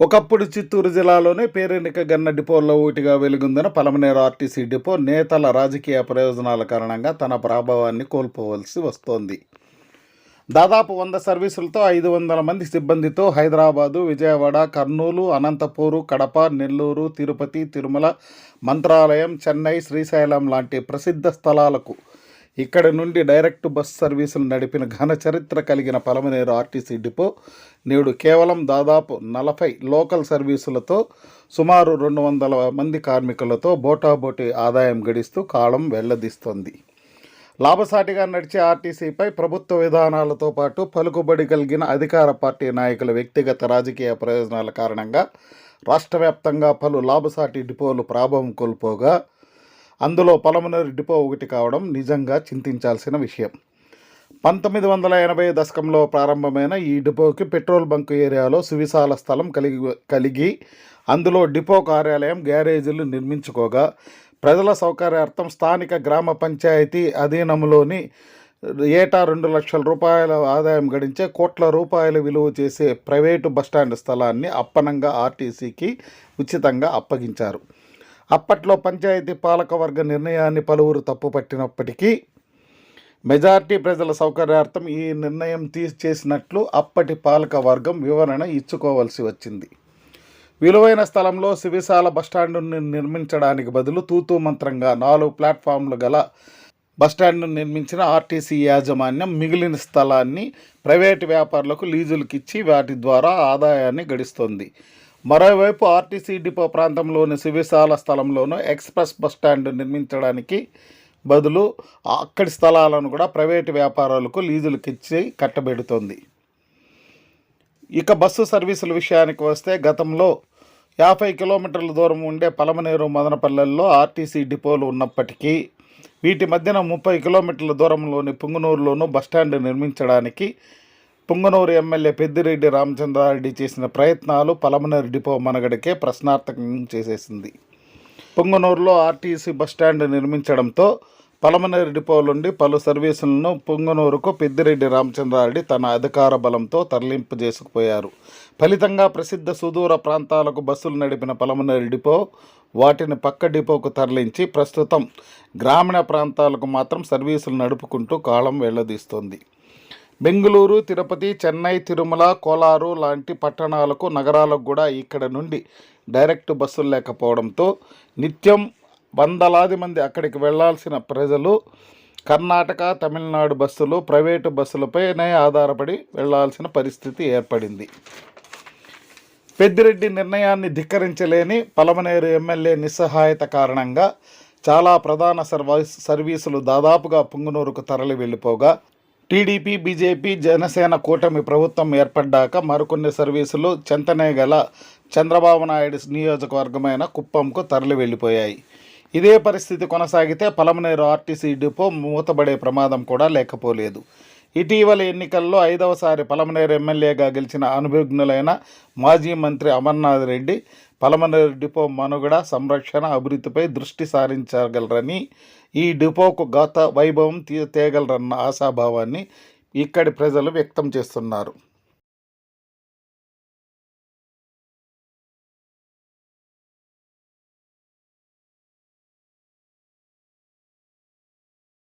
ఒకప్పుడు చిత్తూరు జిల్లాలోనే పేరెన్నిక గన్న డిపోల్లో ఒకటిగా వెలుగుందిన పలమనేరు ఆర్టీసీ డిపో నేతల రాజకీయ ప్రయోజనాల కారణంగా తన ప్రభావాన్ని కోల్పోవలసి వస్తోంది. దాదాపు వంద సర్వీసులతో ఐదు వందల మంది సిబ్బందితో హైదరాబాదు విజయవాడ కర్నూలు అనంతపూరు కడప నెల్లూరు తిరుపతి తిరుమల మంత్రాలయం చెన్నై శ్రీశైలం లాంటి ప్రసిద్ధ స్థలాలకు ఇక్కడ నుండి డైరెక్ట్ బస్ సర్వీసులు నడిపిన ఘన చరిత్ర కలిగిన పలమనేరు ఆర్టీసీ డిపో నేడు కేవలం దాదాపు నలభై లోకల్ సర్వీసులతో సుమారు రెండు వందల మంది కార్మికులతో బోటాబోటి ఆదాయం గడిస్తూ కాలం వెళ్ళదీస్తోంది లాభసాటిగా నడిచే ఆర్టీసీపై ప్రభుత్వ విధానాలతో పాటు పలుకుబడి కలిగిన అధికార పార్టీ నాయకుల వ్యక్తిగత రాజకీయ ప్రయోజనాల కారణంగా రాష్ట్ర వ్యాప్తంగా పలు లాభసాటి డిపోలు ప్రాభవం కోల్పోగా అందులో పలమనేరు డిపో ఒకటి కావడం నిజంగా చింతించాల్సిన విషయం. పంతొమ్మిది వందల ఎనభై దశకంలో ప్రారంభమైన ఈ డిపోకి పెట్రోల్ బంక్ ఏరియాలో సువిశాల స్థలం కలిగి కలిగి అందులో డిపో కార్యాలయం గ్యారేజీలు నిర్మించుకోగా ప్రజల సౌకర్యార్థం స్థానిక గ్రామ పంచాయతీ అధీనంలోని ఏటా రెండు లక్షల రూపాయల ఆదాయం గడించే కోట్ల రూపాయల విలువ చేసే ప్రైవేటు బస్టాండ్ స్థలాన్ని అప్పనంగా ఆర్టీసీకి ఉచితంగా అప్పగించారు. అప్పట్లో పంచాయతీ పాలకవర్గ నిర్ణయాన్ని పలువురు తప్పుపట్టినప్పటికీ మెజార్టీ ప్రజల సౌకర్యార్థం ఈ నిర్ణయం తీసేసినట్లు అప్పటి పాలక వర్గం వివరణ ఇచ్చుకోవాల్సి వచ్చింది. విలువైన స్థలంలో సివిసాల బస్టాండును నిర్మించడానికి బదులు తూతూ మంత్రంగా నాలుగు ప్లాట్ఫామ్లు గల బస్టాండ్ను నిర్మించిన ఆర్టీసీ యాజమాన్యం మిగిలిన స్థలాన్ని ప్రైవేటు వ్యాపారులకు లీజులకిచ్చి వాటి ద్వారా ఆదాయాన్ని గడిస్తోంది. మరోవైపు ఆర్టీసీ డిపో ప్రాంతంలోని సివిసాల స్థలంలోనూ ఎక్స్ప్రెస్ బస్టాండ్ నిర్మించడానికి బదులు అక్కడి స్థలాలను కూడా ప్రైవేటు వ్యాపారాలకు లీజులకు ఇచ్చి కట్టబెడుతోంది. ఇక బస్సు సర్వీసుల విషయానికి వస్తే గతంలో యాభై కిలోమీటర్ల దూరం ఉండే పలమనేరు మదనపల్లెల్లో ఆర్టీసీ డిపోలు ఉన్నప్పటికీ వీటి మధ్యన ముప్పై కిలోమీటర్ల దూరంలోని పుంగునూరులోనూ బస్టాండ్ నిర్మించడానికి పుంగనూరు ఎమ్మెల్యే పెద్దిరెడ్డి రామచంద్రారెడ్డి చేసిన ప్రయత్నాలు పలమనేరు డిపో మనగడికే ప్రశ్నార్థకం చేసేసింది. పుంగనూరులో ఆర్టీసీ బస్టాండ్ నిర్మించడంతో పలమనేరు డిపో నుండి పలు సర్వీసులను పుంగనూరుకు పెద్దిరెడ్డి రామచంద్రారెడ్డి తన అధికార బలంతో తరలింపు చేసుకుపోయారు. ఫలితంగా ప్రసిద్ధ సుదూర ప్రాంతాలకు బస్సులు నడిపిన పలమనేరు డిపో వాటిని పక్క డిపోకు తరలించి ప్రస్తుతం గ్రామీణ ప్రాంతాలకు మాత్రం సర్వీసులు నడుపుకుంటూ కాలం వెళ్ళదీస్తోంది. బెంగళూరు తిరుపతి చెన్నై తిరుమల కోలారు లాంటి పట్టణాలకు నగరాలకు కూడా ఇక్కడ నుండి డైరెక్ట్ బస్సులు లేకపోవడంతో నిత్యం వందలాది మంది అక్కడికి వెళ్ళాల్సిన ప్రజలు కర్ణాటక తమిళనాడు బస్సులు ప్రైవేటు బస్సులపైనే ఆధారపడి వెళ్ళాల్సిన పరిస్థితి ఏర్పడింది. పెద్దిరెడ్డి నిర్ణయాన్ని ధిక్కరించలేని పలమనేరు ఎమ్మెల్యే నిస్సహాయత కారణంగా చాలా ప్రధాన సర్వీస్ సర్వీసులు దాదాపుగా పుంగనూరుకు తరలి వెళ్ళిపోగా టీడీపీ బీజేపీ జనసేన కూటమి ప్రభుత్వం ఏర్పడ్డాక మరికొన్ని సర్వీసులు చెంతనే గల చంద్రబాబు నాయుడు నియోజకవర్గమైన కుప్పంకు తరలి వెళ్ళిపోయాయి. ఇదే పరిస్థితి కొనసాగితే పలమనేరు ఆర్టీసీ డిపో మూతబడే ప్రమాదం కూడా లేకపోలేదు. ఇటీవల ఎన్నికల్లో ఐదవసారి పలమనేరు ఎమ్మెల్యేగా గెలిచిన అనుభవజ్ఞులైన మాజీ మంత్రి అమర్నాథ్ రెడ్డి పలమనేరు డిపో మనుగడ సంరక్షణ అభివృద్ధిపై దృష్టి సారించగలరని ఈ డిపోకు గత వైభవం తీ తేగలరన్న ఆశాభావాన్ని ఇక్కడి ప్రజలు వ్యక్తం చేస్తున్నారు.